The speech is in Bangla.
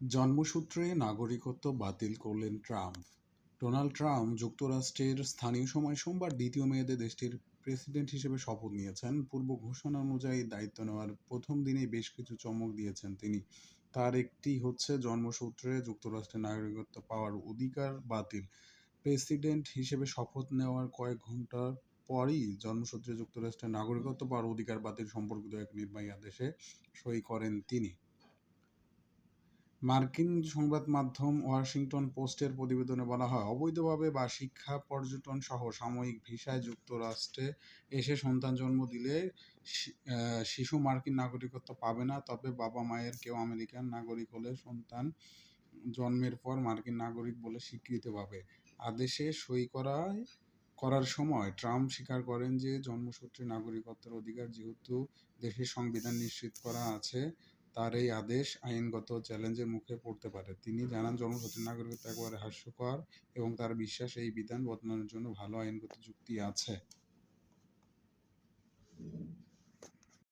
জন্মসূত্রে নাগরিকত্ব বাতিল করলেন ট্রাম্প। ডোনাল্ড ট্রাম্প যুক্তরাষ্ট্রের স্থানীয় সময় সোমবার দ্বিতীয় মেয়াদে দেশটির প্রেসিডেন্ট হিসেবে শপথ নিয়েছেন। পূর্ব ঘোষণা অনুযায়ী দায়িত্ব নেওয়ার প্রথম দিনেই বেশ কিছু চমক দিয়েছেন তিনি। তার একটি হচ্ছে, জন্মসূত্রে যুক্তরাষ্ট্রের নাগরিকত্ব পাওয়ার অধিকার বাতিল। প্রেসিডেন্ট হিসেবে শপথ নেওয়ার কয়েক ঘণ্টার পরই জন্মসূত্রে যুক্তরাষ্ট্রের নাগরিকত্ব পাওয়ার অধিকার বাতিল সম্পর্কিত এক নির্বাহী আদেশে সই করেন তিনি। মার্কিন সংবাদ মাধ্যম ওয়াশিংটন পোস্টের প্রতিবেদনে বলা হয়, অবৈধভাবে বা শিক্ষা পর্যটন সহ সাময়িক ভিসায় যুক্তরাষ্ট্রে এসে সন্তান জন্ম দিলে শিশু মার্কিন নাগরিকত্ব পাবে না। তবে বাবা মায়ের কেউ আমেরিকান নাগরিক হলে সন্তান জন্মের পর মার্কিন নাগরিক বলে স্বীকৃতি পাবে। আদেশে সই করায়, করার সময় ট্রাম্প স্বীকার করেন যে জন্মসূত্রে নাগরিকত্বের অধিকার যেহেতু দেশের সংবিধান নিশ্চিত করা আছে তার এই আদেশ আইনগত চ্যালেঞ্জের মুখে পড়তে পারে। তিনি জানান জন্মসূত্রে নাগরিকত্ব একবারে হাস্যকর এবং তার বিশ্বাস এই বিধান বদলানোর জন্য ভালো আইনগত যুক্তি আছে।